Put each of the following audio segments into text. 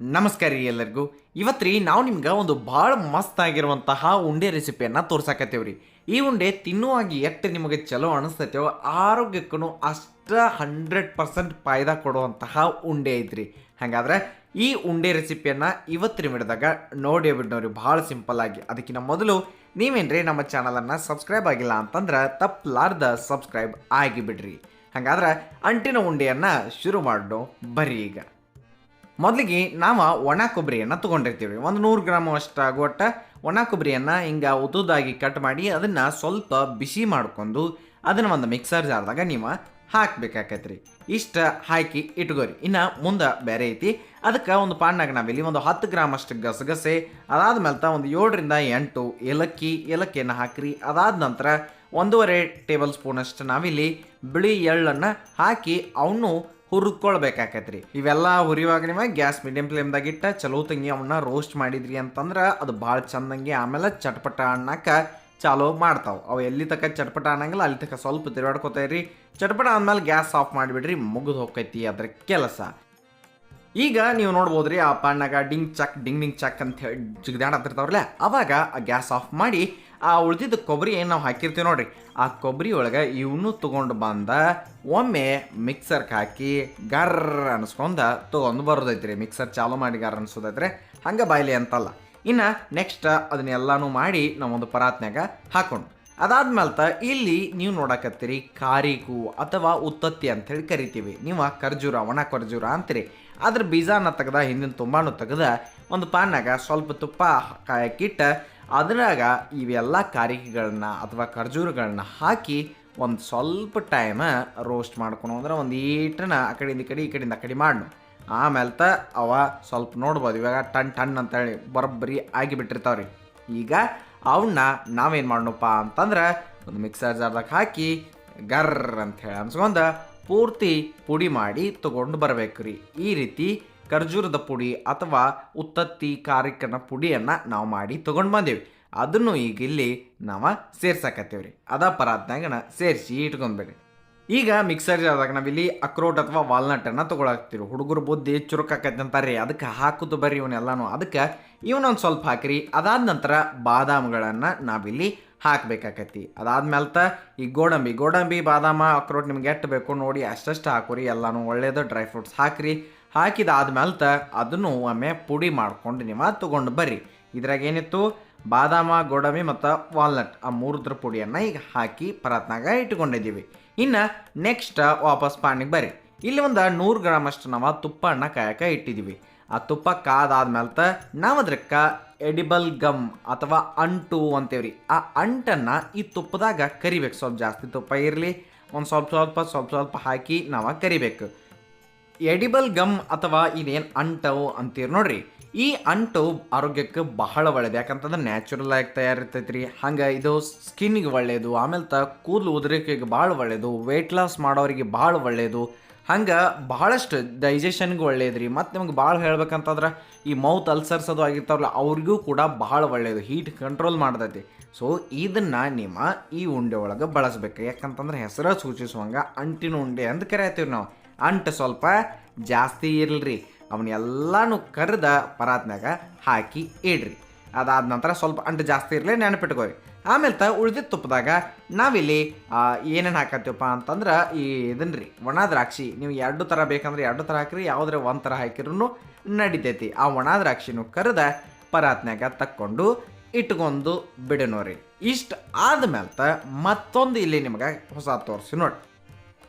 ನಮಸ್ಕಾರ ರೀ ಎಲ್ಲರಿಗೂ. ಇವತ್ತು ರೀ ನಾವು ನಿಮ್ಗೆ ಒಂದು ಭಾಳ ಮಸ್ತ್ ಆಗಿರುವಂತಹ ಉಂಡೆ ರೆಸಿಪಿಯನ್ನು ತೋರ್ಸಾಕತ್ತೀವ್ರಿ. ಈ ಉಂಡೆ ತಿನ್ನುವಾಗಿ ಎಷ್ಟು ನಿಮಗೆ ಚಲೋ ಅನಿಸ್ತೈತೋ ಆರೋಗ್ಯಕ್ಕೂ ಅಷ್ಟ ಹಂಡ್ರೆಡ್ ಪರ್ಸೆಂಟ್ ಫಾಯ್ದಾ ಕೊಡುವಂತಹ ಉಂಡೆ ಐತ್ರಿ. ಹಾಗಾದ್ರೆ ಈ ಉಂಡೆ ರೆಸಿಪಿಯನ್ನು ಇವತ್ತು ವಿಡಿಯೋದಾಗ ನೋಡಿ ಬಿಡ್ನವ್ರಿ, ಭಾಳ ಸಿಂಪಲ್ ಆಗಿ. ಅದಕ್ಕಿಂತ ಮೊದಲು ನೀವೇನ್ರಿ ನಮ್ಮ ಚಾನಲನ್ನು ಸಬ್ಸ್ಕ್ರೈಬ್ ಆಗಿಲ್ಲ ಅಂತಂದ್ರೆ ತಪ್ಪಲಾರ್ದ ಸಬ್ಸ್ಕ್ರೈಬ್ ಆಗಿ ಬಿಡ್ರಿ ಹಾಗಾದ್ರೆ ಅಂಟಿನ ಉಂಡೆಯನ್ನು ಶುರು ಮಾಡೋ ಬರ್ರಿ ಈಗ. ಮೊದಲಿಗೆ ನಾವು ಒಣ ಕೊಬ್ಬರಿಯನ್ನು ತೊಗೊಂಡಿರ್ತೀವಿ. ಒಂದು ನೂರು ಗ್ರಾಮ್ ಅಷ್ಟು ಆಗುವಟ್ಟ ಒಣ ಕೊಬ್ಬರಿಯನ್ನು ಹಿಂಗೆ ಉದ್ದುದಾಗಿ ಕಟ್ ಮಾಡಿ ಅದನ್ನು ಸ್ವಲ್ಪ ಬಿಸಿ ಮಾಡ್ಕೊಂಡು ಅದನ್ನು ಒಂದು ಮಿಕ್ಸರ್ ಜಾರ್ದಾಗ ನೀವು ಹಾಕ್ಬೇಕಾಕೈತ್ರಿ. ಇಷ್ಟ ಹಾಕಿ ಇಟ್ಕೋರಿ. ಇನ್ನು ಮುಂದೆ ಬೇರೆ ಐತಿ. ಅದಕ್ಕೆ ಒಂದು ಪಾಣ್ಣಾಗ ನಾವಿಲ್ಲಿ ಒಂದು ಹತ್ತು ಗ್ರಾಮ್ ಅಷ್ಟು ಗಸಗಸೆ, ಅದಾದ ಮೇಲೆ ತ ಒಂದು ಏಳರಿಂದ ಎಂಟು ಏಲಕ್ಕಿ, ಏಲಕ್ಕಿಯನ್ನು ಹಾಕ್ರಿ. ಅದಾದ ನಂತರ ಒಂದೂವರೆ ಟೇಬಲ್ ಸ್ಪೂನ್ ಅಷ್ಟು ನಾವಿಲ್ಲಿ ಬಿಳಿ ಎಳ್ಳನ್ನು ಹಾಕಿ ಅವನು ಹುರ್ಕೊಳ್ಬೇಕಾಕೈತ್ರಿ. ಇವೆಲ್ಲ ಹುರಿಯುವಾಗ ನಿಮ್ಮ ಗ್ಯಾಸ್ ಮೀಡಿಯಂ ಫ್ಲೇಮ್ದಾಗ ಇಟ್ಟ ಚಲೋ ತಂಗಿ ಅವನ್ನ ರೋಸ್ಟ್ ಮಾಡಿದ್ರಿ ಅಂತಂದ್ರೆ ಅದು ಭಾಳ ಚಂದಂಗೆ ಆಮೇಲೆ ಚಟ್ಪಟ ಅನ್ನಕ್ಕ ಚಾಲೋ ಮಾಡ್ತಾವೆ. ಅವು ಎಲ್ಲಿ ತಕ ಚಟ್ಪಟ ಅನ್ನಂಗಿಲ್ಲ ಅಲ್ಲಿ ತಕ ಸ್ವಲ್ಪ ತಿರುಗಾಡ್ಕೋತಾಯಿರಿ ಚಟ್ಪಟ ಆದ್ಮೇಲೆ ಗ್ಯಾಸ್ ಆಫ್ ಮಾಡಿಬಿಡ್ರಿ ಮುಗಿದು ಹೋಗ್ತೈತಿ ಅದ್ರ ಕೆಲಸ. ಈಗ ನೀವು ನೋಡ್ಬೋದ್ರಿ ಆ ಪಾಣ್ಣಾಗ ಡಿಂಗ್ ಚಕ್, ಡಿಂಗ್ ಡಿಂಗ್ ಚಕ್ ಅಂತ ಹೇಳಿ ಜಿಗ್ದಾಡತ್ತಿರ್ತಾವ್ರಲ್ಲ ಅವಾಗ ಆ ಗ್ಯಾಸ್ ಆಫ್ ಮಾಡಿ ಆ ಉಳಿದಿದ್ದ ಕೊಬ್ಬರಿ ಏನು ನಾವು ಹಾಕಿರ್ತೀವಿ ನೋಡ್ರಿ. ಆ ಕೊಬ್ಬರಿ ಒಳಗೆ ಇವನು ತೊಗೊಂಡು ಬಂದ ಒಮ್ಮೆ ಮಿಕ್ಸರ್ಗೆ ಹಾಕಿ ಗರ್ ಅನ್ಸ್ಕೊಂಡ ತೊಗೊಂಡು ಬರೋದೈತ್ರಿ ಮಿಕ್ಸರ್ ಚಾಲು ಮಾಡಿ ಗರ್ ಅನ್ಸೋದೈತ್ರಿ. ಹಂಗೆ ಬಾಯ್ಲಿ ಅಂತಲ್ಲ. ಇನ್ನು ನೆಕ್ಸ್ಟ್ ಅದನ್ನೆಲ್ಲಾನು ಮಾಡಿ ನಾವೊಂದು ಪರಾತ್ನ್ಯಾಗ ಹಾಕೊಂಡು ಅದಾದ್ಮೇಲೆ ಇಲ್ಲಿ ನೀವು ನೋಡಕತ್ತೀರಿ ಕಾರಿಕು ಅಥವಾ ಉತ್ತತ್ತಿ ಅಂತೇಳಿ ಕರಿತೀವಿ. ನೀವು ಖರ್ಜೂರ, ಒಣ ಖರ್ಜೂರ ಅಂತೀರಿ. ಅದ್ರ ಬೀಜಾನ ತೆಗ್ದ, ಹಿಂದಿನ ತುಂಬಾನು ತೆಗ್ದ ಒಂದು ಪಾನಾಗ ಸ್ವಲ್ಪ ತುಪ್ಪ ಕಾಯಕ್ಕಿಟ್ಟ ಅದ್ರಾಗ ಇವೆಲ್ಲ ಕಾರಿಕೆಗಳನ್ನ ಅಥವಾ ಖರ್ಜೂರಗಳನ್ನ ಹಾಕಿ ಒಂದು ಸ್ವಲ್ಪ ಟೈಮ್ ರೋಸ್ಟ್ ಮಾಡ್ಕೊಂಡು ಅಂದ್ರೆ ಒಂದು ಈಟನ ಆ ಕಡೆಯಿಂದ ಈ ಕಡೆ, ಈ ಕಡೆಯಿಂದ ಆ ಕಡೆ ಮಾಡ್ನು. ಆಮೇಲೆ ತ ಅವ ಸ್ವಲ್ಪ ನೋಡ್ಬೋದು. ಇವಾಗ ಟನ್ ಟನ್ ಅಂತೇಳಿ ಬರೋಬ್ಬರಿ ಆಗಿಬಿಟ್ಟಿರ್ತಾವ್ರಿ. ಈಗ ಅವನ್ನ ನಾವೇನು ಮಾಡೋಣಪ್ಪ ಅಂತಂದ್ರೆ ಒಂದು ಮಿಕ್ಸರ್ ಜಾರ್ದಾಗ ಹಾಕಿ ಗರ್ ಅಂತ ಹೇಳಿ ಅನ್ಸ್ಕೊಂಡ ಪೂರ್ತಿ ಪುಡಿ ಮಾಡಿ ತೊಗೊಂಡು ಬರಬೇಕು ರೀ. ಈ ರೀತಿ ಖರ್ಜೂರದ ಪುಡಿ ಅಥವಾ ಉತ್ತತ್ತಿ ಕಾರಿಕನ ಪುಡಿಯನ್ನು ನಾವು ಮಾಡಿ ತೊಗೊಂಡು ಬಂದೇವಿ. ಅದನ್ನು ಈಗ ಇಲ್ಲಿ ನಾವು ಸೇರ್ಸಕತ್ತೀವಿ ರೀ ಅದ ಪರಾತ್ನಾಗ ಸೇರಿಸಿ ಇಟ್ಕೊಂಡ್ಬೇಡಿ ಈಗ ಮಿಕ್ಸರ್ ಜಾರ್ದಾಗ ನಾವಿಲ್ಲಿ ಅಕ್ರೋಟ್ ಅಥವಾ ವಾಲ್ನಟನ್ನು ತೊಗೊಳಕ್ತೀವಿ ಹುಡುಗರು ಬುದ್ಧಿ ಚುರುಕಾಕೈತೆ ಅಂತಾರೆ. ಅದಕ್ಕೆ ಹಾಕುದು ಬರ್ರಿ ಇವನ್ನೆಲ್ಲಾನು. ಅದಕ್ಕೆ ಇವನೊಂದು ಸ್ವಲ್ಪ ಹಾಕಿರಿ. ಅದಾದ ನಂತರ ಬಾದಾಮಿಗಳನ್ನು ನಾವಿಲ್ಲಿ ಹಾಕ್ಬೇಕಾಕೈತಿ. ಅದಾದ್ಮೇಲೆ ತ ಈ ಗೋಡಂಬಿ. ಗೋಡಂಬಿ, ಬಾದಾಮ ಅಕ್ರೋಟ್ ನಿಮ್ಗೆ ಎಷ್ಟು ಬೇಕು ನೋಡಿ ಅಷ್ಟಷ್ಟು ಹಾಕೋರಿ. ಎಲ್ಲಾನು ಒಳ್ಳೇದು ಡ್ರೈ ಫ್ರೂಟ್ಸ್ ಹಾಕ್ರಿ. ಹಾಕಿದಾದ್ಮೇಲೆ ತ ಅದನ್ನು ಒಮ್ಮೆ ಪುಡಿ ಮಾಡ್ಕೊಂಡು ನೀವು ತೊಗೊಂಡು ಬರ್ರಿ. ಇದ್ರಾಗ ಏನಿತ್ತು? ಬಾದಾಮ, ಗೋಡಂಬಿ ಮತ್ತು ವಾಲ್ನಟ್ ಆ ಮೂರದ್ರ ಪುಡಿಯನ್ನು ಈಗ ಹಾಕಿ ಪರಾತ್ನಾಗ ಇಟ್ಕೊಂಡಿದ್ದೀವಿ. ಇನ್ನು ನೆಕ್ಸ್ಟ್ ವಾಪಸ್ ಪಾಣಿಗೆ ಬರ್ರಿ. ಇಲ್ಲಿ ಒಂದು ನೂರು ಗ್ರಾಮ್ ಅಷ್ಟು ನಾವು ತುಪ್ಪನ ಕಾಯಕ ಇಟ್ಟಿದ್ದೀವಿ ಆ ತುಪ್ಪ ಕಾದಾದ್ಮೇಲೆ ನಾವು ಅದಕ್ಕೆ ಎಡಿಬಲ್ ಗಮ್ ಅಥವಾ ಅಂಟು ಅಂತೇವ್ರಿ. ಆ ಅಂಟನ್ನು ಈ ತುಪ್ಪದಾಗ ಕರಿಬೇಕು. ಸ್ವಲ್ಪ ಜಾಸ್ತಿ ತುಪ್ಪ ಇರಲಿ, ಒಂದು ಸ್ವಲ್ಪ ಸ್ವಲ್ಪ ಸ್ವಲ್ಪ ಸ್ವಲ್ಪ ಹಾಕಿ ನಾವು ಕರಿಬೇಕು. ಎಡಿಬಲ್ ಗಮ್ ಅಥವಾ ಇದೇನು ಅಂಟವು ಅಂತೀರಿ ನೋಡ್ರಿ. ಈ ಅಂಟು ಆರೋಗ್ಯಕ್ಕೆ ಬಹಳ ಒಳ್ಳೇದು. ಯಾಕಂತಂದ್ರೆ ನ್ಯಾಚುರಲ್ ಆಗಿ ತಯಾರಿರ್ತೈತ್ರಿ. ಹಂಗೆ ಇದು ಸ್ಕಿನ್ಗೆ ಒಳ್ಳೆಯದು ಆಮೇಲೆ ತ ಕೂದಲು ಉದುರಿಕೆಗೆ ಭಾಳ ಒಳ್ಳೆಯದು ವೆಯ್ಟ್ ಲಾಸ್ ಮಾಡೋರಿಗೆ ಭಾಳ ಒಳ್ಳೆಯದು ಹಂಗೆ ಭಾಳಷ್ಟು ಡೈಜೆಷನ್ಗೆ ರೀ ಮತ್ತು ನಿಮ್ಗೆ ಭಾಳ ಹೇಳ್ಬೇಕಂತಂದ್ರೆ ಈ ಮೌತ್ ಅಲ್ಸರ್ಸ್ ಅದು ಆಗಿರ್ತಾವಲ್ಲ ಅವ್ರಿಗೂ ಕೂಡ ಭಾಳ ಒಳ್ಳೆಯದು ಹೀಟ್ ಕಂಟ್ರೋಲ್ ಮಾಡ್ತೈತಿ. ಸೊ ಇದನ್ನು ನಿಮ್ಮ ಈ ಉಂಡೆ ಒಳಗೆ ಬಳಸ್ಬೇಕು. ಯಾಕಂತಂದ್ರೆ ಹೆಸರು ಸೂಚಿಸುವಂಗೆ ಅಂಟಿನ ಉಂಡೆ ಅಂತ ಕರಿತೀವಿ ನಾವು. ಅಂಟು ಸ್ವಲ್ಪ ಜಾಸ್ತಿ ಇರಲ್ರಿ. ಅವನ್ನೆಲ್ಲಾನು ಕರೆದ ಪರಾತ್ನಾಗ ಹಾಕಿ ಇಡ್ರಿ. ಅದಾದ ನಂತರ ಸ್ವಲ್ಪ ಅಂಟು ಜಾಸ್ತಿ ಇರಲಿ ನೆನಪಿಟ್ಕೋರಿ ಆಮೇಲೆ ತ ಉಳಿದಿದ್ದ ತುಪ್ಪದಾಗ ನಾವಿಲ್ಲಿ ಏನೇನು ಹಾಕತ್ತೀವಪ್ಪ ಅಂತಂದ್ರೆ ಈ ಇದನ್ನ ರೀ ಒಣ ದ್ರಾಕ್ಷಿ ನೀವು ಎರಡು ಥರ ಬೇಕಂದ್ರೆ ಎರಡು ಥರ ಹಾಕಿರಿ, ಯಾವುದ್ರೆ ಒಂದು ಥರ ಹಾಕಿರೂ ನಡಿತೈತಿ. ಆ ಒಣ ದ್ರಾಕ್ಷಿನೂ ಕರೆದ ಪರಾತ್ನಾಗ ತಕ್ಕೊಂಡು ಇಟ್ಕೊಂಡು ಬಿಡನೋರಿ ಇಷ್ಟು ಆದಮೇಲೆ ತ ಮತ್ತೊಂದು ಇಲ್ಲಿ ನಿಮಗೆ ಹೊಸ ತೋರಿಸಿ ನೋಡಿ.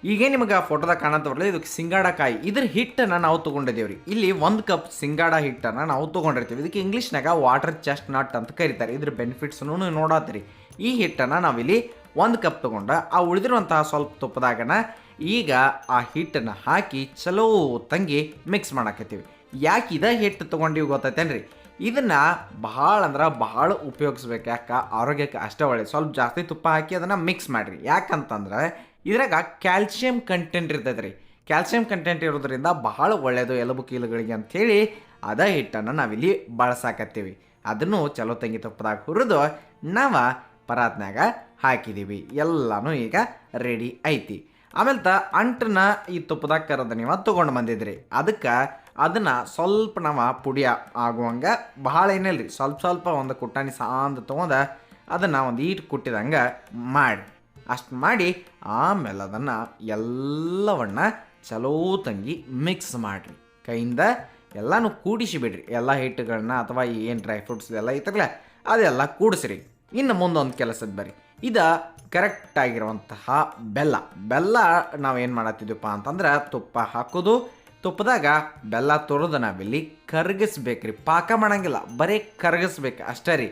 ಈಗ ನಿಮಗೆ ಫೋಟೋದಾಗ ಕಾಣತ್ತವ್ರಲ್ಲ ಇದಕ್ಕೆ ಸಿಂಗಾಡಕಾಯಿ ಇದ್ರ ಹಿಟ್ಟನ್ನು ನಾವು ತೊಗೊಂಡಿದ್ದೇವ್ರಿ. ಇಲ್ಲಿ ಒಂದು ಕಪ್ ಸಿಂಗಾಡ ಹಿಟ್ಟನ್ನು ನಾವು ತೊಗೊಂಡಿರ್ತೀವಿ. ಇದಕ್ಕೆ ಇಂಗ್ಲೀಷ್ನಾಗ ವಾಟರ್ ಚೆಸ್ಟ್ ನಟ್ ಅಂತ ಕರೀತಾರೆ. ಇದ್ರ ಬೆನಿಫಿಟ್ಸ್ನು ನೋಡತ್ತೀರಿ ಈ ಹಿಟ್ಟನ್ನು ನಾವಿಲ್ಲಿ ಒಂದು ಕಪ್ ತೊಗೊಂಡು, ಆ ಉಳಿದಿರುವಂತಹ ಸ್ವಲ್ಪ ತುಪ್ಪದಾಗನ ಈಗ ಆ ಹಿಟ್ಟನ್ನು ಹಾಕಿ ಚಲೋ ತಂಗಿ ಮಿಕ್ಸ್ ಮಾಡಾಕತ್ತೀವಿ. ಯಾಕೆ ಇದ ಹಿಟ್ಟು ತೊಗೊಂಡಿವಿ ಗೊತ್ತೈತೇನ್ರಿ? ಇದನ್ನು ಭಾಳ ಅಂದ್ರೆ ಭಾಳ ಉಪಯೋಗಿಸ್ಬೇಕು. ಯಾಕೆ? ಆರೋಗ್ಯಕ್ಕೆ ಅಷ್ಟೇ ಒಳ್ಳೆಯದು ಸ್ವಲ್ಪ ಜಾಸ್ತಿ ತುಪ್ಪ ಹಾಕಿ ಅದನ್ನು ಮಿಕ್ಸ್ ಮಾಡಿರಿ. ಯಾಕಂತಂದ್ರೆ ಇದ್ರಾಗ ಕ್ಯಾಲ್ಸಿಯಂ ಕಂಟೆಂಟ್ ಇರ್ತೈತೆ ರೀ ಕ್ಯಾಲ್ಸಿಯಂ ಕಂಟೆಂಟ್ ಇರೋದ್ರಿಂದ ಬಹಳ ಒಳ್ಳೆಯದು ಎಲುಬು ಕೀಲುಗಳಿಗೆ ಅಂಥೇಳಿ ಅದ ಹಿಟ್ಟನ್ನು ನಾವಿಲ್ಲಿ ಬಳಸಾಕತ್ತೀವಿ. ಅದನ್ನು ಚಲೋ ತಂಗಿ ತುಪ್ಪದಾಗ ಹುರಿದು ನಾವು ಪರಾತ್ನಾಗ ಹಾಕಿದ್ದೀವಿ ಎಲ್ಲನೂ ಈಗ ರೆಡಿ ಐತಿ. ಆಮೇಲೆ ತ ಅಂಟನ್ನ ಈ ತುಪ್ಪದಾಗ ಕರೆದ ನೀವು ತೊಗೊಂಡು ಬಂದಿದ್ರಿ. ಅದಕ್ಕೆ ಅದನ್ನು ಸ್ವಲ್ಪ ನಾವು ಪುಡಿಯ ಆಗುವಂಗೆ ಭಾಳ ಏನಿಲ್ಲ ರೀ ಸ್ವಲ್ಪ ಸ್ವಲ್ಪ ಒಂದು ಕುಟ್ಟಾಣಿ ಸಾಂದ ತೊಗೊಂಡು ಅದನ್ನು ಒಂದು ಈಟ್ ಕುಟ್ಟಿದಂಗೆ ಮಾಡಿ. ಅಷ್ಟು ಮಾಡಿ ಆಮೇಲೆ ಅದನ್ನು ಎಲ್ಲವನ್ನ ಚಲೋ ತಂಗಿ ಮಿಕ್ಸ್ ಮಾಡಿರಿ. ಕೈಯಿಂದ ಎಲ್ಲನೂ ಕೂಡಿಸಿ ಬಿಡ್ರಿ. ಎಲ್ಲ ಹಿಟ್ಟುಗಳನ್ನ ಅಥವಾ ಏನು ಡ್ರೈ ಫ್ರೂಟ್ಸ್ ಎಲ್ಲ ಐತಲ್ಲ, ಅದೆಲ್ಲ ಕೂಡಿಸ್ರಿ. ಇನ್ನು ಮುಂದೊಂದು ಕೆಲಸದ ಬರ್ರಿ. ಇದು ಕರೆಕ್ಟ್ ಆಗಿರುವಂತಹ ಬೆಲ್ಲ. ಬೆಲ್ಲ ನಾವೇನು ಮಾಡತ್ತಿದ್ದೀವಪ್ಪ ಅಂತಂದ್ರೆ ತುಪ್ಪ ಹಾಕೋದು. ತುಪ್ಪದಾಗ ಬೆಲ್ಲ ತೊರೆದು ನಾವಿಲ್ಲಿ ಕರಗಿಸ್ಬೇಕ್ರಿ. ಪಾಕ ಮಾಡಂಗಿಲ್ಲ, ಬರೀ ಕರಗಿಸ್ಬೇಕು ಅಷ್ಟೇ ರೀ.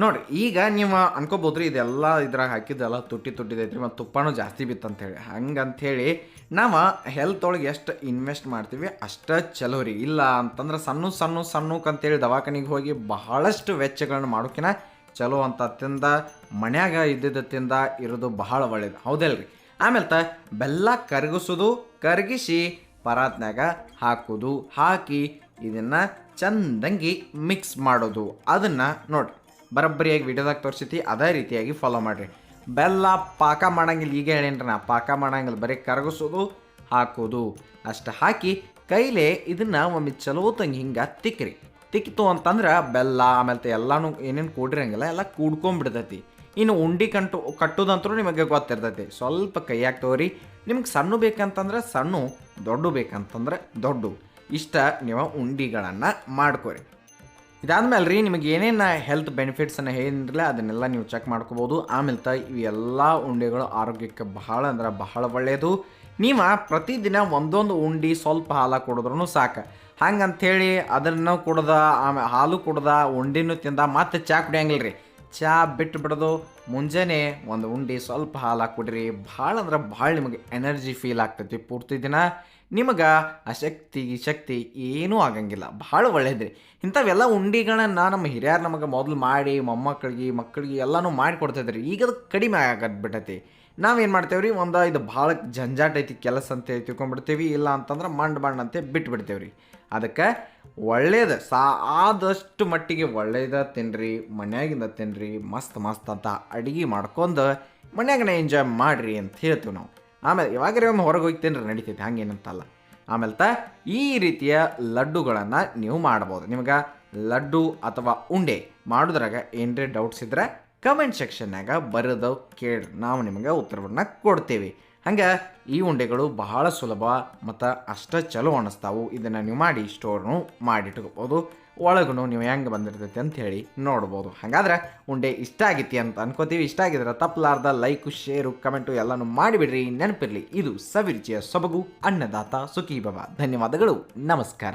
ನೋಡ್ರಿ, ಈಗ ನೀವು ಅನ್ಕೋಬೋದ್ರಿ ಇದೆಲ್ಲ ಇದ್ರಾಗ ಹಾಕಿದ್ದೆಲ್ಲ ತುಟ್ಟಿ ತುಟ್ಟಿದೈತ್ರಿ ಮತ್ತು ತುಪ್ಪನೂ ಜಾಸ್ತಿ ಬಿತ್ತಂತೇಳಿ. ಹಂಗಂಥೇಳಿ ನಾವು ಹೆಲ್ತ್ ಒಳಗೆ ಎಷ್ಟು ಇನ್ವೆಸ್ಟ್ ಮಾಡ್ತೀವಿ ಅಷ್ಟು ಚಲೋ ರೀ. ಇಲ್ಲ ಅಂತಂದ್ರೆ ಸಣ್ಣ ಸಣ್ಣ ಸಣ್ಣಕ್ಕಂತೇಳಿ ದವಾಖಾನಿಗೆ ಹೋಗಿ ಬಹಳಷ್ಟು ವೆಚ್ಚಗಳನ್ನ ಮಾಡೋಕಿನ ಚಲೋ ಅಂತ ತಿಂದ ಮನ್ಯಾಗ ಇದ್ದಿದ್ದ ತಿಂದ ಇರೋದು ಬಹಳ ಒಳ್ಳೇದು. ಹೌದಲ್ರಿ? ಆಮೇಲೆ ತ ಬೆಲ್ಲ ಕರಗಿಸೋದು, ಕರಗಿಸಿ ಪರಾತ್ನಾಗ ಹಾಕೋದು, ಹಾಕಿ ಇದನ್ನು ಚಂದಂಗಿ ಮಿಕ್ಸ್ ಮಾಡೋದು. ಅದನ್ನು ನೋಡ್ರಿ ಬರೋಬ್ಬರಿಯಾಗಿ ವಿಡಿಯೋದಾಗ ತೋರಿಸೈತಿ, ಅದೇ ರೀತಿಯಾಗಿ ಫಾಲೋ ಮಾಡಿರಿ. ಬೆಲ್ಲ ಪಾಕ ಮಾಡಂಗಿಲ್ಲ, ಈಗ ಹೇಳೇನ್ರಿ ನಾ, ಪಾಕ ಮಾಡಂಗಿಲ್ಲ, ಬರೀ ಕರಗಿಸೋದು, ಹಾಕೋದು. ಅಷ್ಟು ಹಾಕಿ ಕೈಲೇ ಇದನ್ನು ಒಮ್ಮೆ ಚಲೋ ತಂಗಿ ಹಿಂಗೆ ತಿಕ್ಕಿರಿ ತಿಕ್ಕಿತು ಅಂತಂದ್ರೆ ಬೆಲ್ಲ, ಆಮೇಲೆ ಎಲ್ಲಾನು ಏನೇನು ಕೂಡಿರಂಗಿಲ್ಲ, ಎಲ್ಲ ಕೂಡ್ಕೊಂಡ್ಬಿಡ್ತೈತಿ ಇನ್ನು ಉಂಡಿ ಕಂಟು, ಕಟ್ಟೋದಂತರೂ ನಿಮಗೆ ಗೊತ್ತಿರ್ತೈತಿ. ಸ್ವಲ್ಪ ಕೈಯಾಗ ತಗೋರಿ ನಿಮ್ಗೆ ಸಣ್ಣ ಬೇಕಂತಂದ್ರೆ ಸಣ್ಣ, ದೊಡ್ಡ ಬೇಕಂತಂದ್ರೆ ದೊಡ್ಡ. ಇಷ್ಟ ನೀವು ಉಂಡಿಗಳನ್ನು ಮಾಡ್ಕೊರಿ. ಇದಾದ್ಮೇಲೆ ರೀ ನಿಮಗೆ ಏನೇನು ಹೆಲ್ತ್ ಬೆನಿಫಿಟ್ಸನ್ನು ಏನಿರಲ್ಲ ಅದನ್ನೆಲ್ಲ ನೀವು ಚೆಕ್ ಮಾಡ್ಕೋಬೋದು. ಆಮೇಲೆ ತ ಇವೆಲ್ಲ ಉಂಡೆಗಳು ಆರೋಗ್ಯಕ್ಕೆ ಬಹಳ ಅಂದ್ರೆ ಬಹಳ ಒಳ್ಳೆಯದು ನೀವು ಪ್ರತಿದಿನ ಒಂದೊಂದು ಉಂಡಿ ಸ್ವಲ್ಪ ಹಾಲು ಕುಡಿದ್ರೂ ಸಾಕು. ಹಂಗಂಥೇಳಿ ಅದನ್ನು ಕುಡ್ದ ಆಮೇಲೆ ಹಾಲು ಕುಡ್ದ, ಉಂಡಿನೂ ತಿಂದ, ಮತ್ತೆ ಚಾ ಕುಡಿಯಂಗಿಲ್ಲ ಚಾ ಬಿಟ್ಟು ಬಿಡೋದು ಮುಂಜಾನೆ ಒಂದು ಉಂಡಿ ಸ್ವಲ್ಪ ಹಾಲು ಕುಡಿರಿ. ಭಾಳ ಅಂದ್ರೆ ಭಾಳ ನಿಮಗೆ ಎನರ್ಜಿ ಫೀಲ್ ಆಗ್ತೈತಿ ಪೂರ್ತಿ ದಿನ. ನಿಮಗೆ ಅಶಕ್ತಿ ಶಕ್ತಿ ಏನೂ ಆಗಂಗಿಲ್ಲ. ಭಾಳ ಒಳ್ಳೇದ್ರಿ. ಇಂಥವೆಲ್ಲ ಉಂಡಿಗಳನ್ನು ನಮ್ಮ ಹಿರಿಯರು ನಮಗೆ ಮೊದಲು ಮಾಡಿ, ಮೊಮ್ಮಕ್ಕಳಿಗೆ, ಮಕ್ಕಳಿಗೆ ಎಲ್ಲನೂ ಮಾಡಿ ಕೊಡ್ತಿದ್ರಿ. ಈಗ ಅದು ಕಡಿಮೆ ಆಗದ್ ಬಿಟ್ಟೈತಿ ನಾವೇನು ಮಾಡ್ತೇವೆ ರೀ ಒಂದು ಇದು ಭಾಳ ಜಂಜಾಟ ಐತಿ, ಕೆಲಸ ಅಂತ ತಿಳ್ಕೊಂಡ್ಬಿಡ್ತೀವಿ ಇಲ್ಲ ಅಂತಂದ್ರೆ ಮಂಡ್ ಮಂಡ್ ಅಂತ ಬಿಟ್ಟು ಬಿಡ್ತೇವೆ ರೀ ಅದಕ್ಕೆ ಒಳ್ಳೇದು, ಸಾ ಆದಷ್ಟು ಮಟ್ಟಿಗೆ ಒಳ್ಳೇದ ತಿನ್ನಿರಿ ಮನ್ಯಾಗಿಂದ ತಿನ್ನಿರಿ ಮಸ್ತ್ ಮಸ್ತ್ ಅಂತ ಅಡುಗೆ ಮಾಡ್ಕೊಂಡು ಮನ್ಯಾಗನೇ ಎಂಜಾಯ್ ಮಾಡಿರಿ ಅಂತ ಹೇಳ್ತೀವಿ ನಾವು. ಆಮೇಲೆ ಯಾವಾಗ ಒಮ್ಮೆ ಹೊರಗೆ ಹೋಗ್ತೇನೆ ತಿನ್ರಿ ನಡೀತೈತೆ, ಹಂಗೇನಂತಲ್ಲ. ಆಮೇಲೆ ತ, ಈ ರೀತಿಯ ಲಡ್ಡುಗಳನ್ನು ನೀವು ಮಾಡ್ಬೋದು. ನಿಮಗೆ ಲಡ್ಡು ಅಥವಾ ಉಂಡೆ ಮಾಡೋದ್ರಾಗ ಏನರೇ ಡೌಟ್ಸ್ ಇದ್ರೆ ಕಮೆಂಟ್ ಸೆಕ್ಷನ್ನಾಗ ಬರೆದು ಕೇಳಿ ನಾವು ನಿಮಗೆ ಉತ್ತರವನ್ನು ಕೊಡ್ತೇವೆ. ಹಂಗೆ ಈ ಉಂಡೆಗಳು ಬಹಳ ಸುಲಭ ಮತ್ತು ಅಷ್ಟ ಚಲೋ ಅನಿಸ್ತಾವು. ಇದನ್ನು ನೀವು ಮಾಡಿ ಸ್ಟೋರ್ನು ಮಾಡಿಟ್ಕೋಬೋದು. ಒಳಗೂ ನೀವು ಹೆಂಗೆ ಬಂದಿರ್ತೈತಿ ಅಂತ ಹೇಳಿ ನೋಡ್ಬೋದು. ಹಾಗಾದ್ರೆ ಉಂಡೆ ಇಷ್ಟ ಆಗೈತಿ ಅಂತ ಅನ್ಕೋತೀವಿ. ಇಷ್ಟ ಆಗಿದ್ರೆ ತಪ್ಪಲಾರ್ದ ಲೈಕು, ಶೇರು, ಕಮೆಂಟು ಎಲ್ಲನೂ ಮಾಡಿಬಿಡ್ರಿ. ನೆನಪಿರಲಿ, ಇದು ಸವಿರುಚಿಯ ಸೊಬಗು ಅನ್ನದಾತ ಸುಖಿ ಬಾಬಾ ಧನ್ಯವಾದಗಳು. ನಮಸ್ಕಾರ.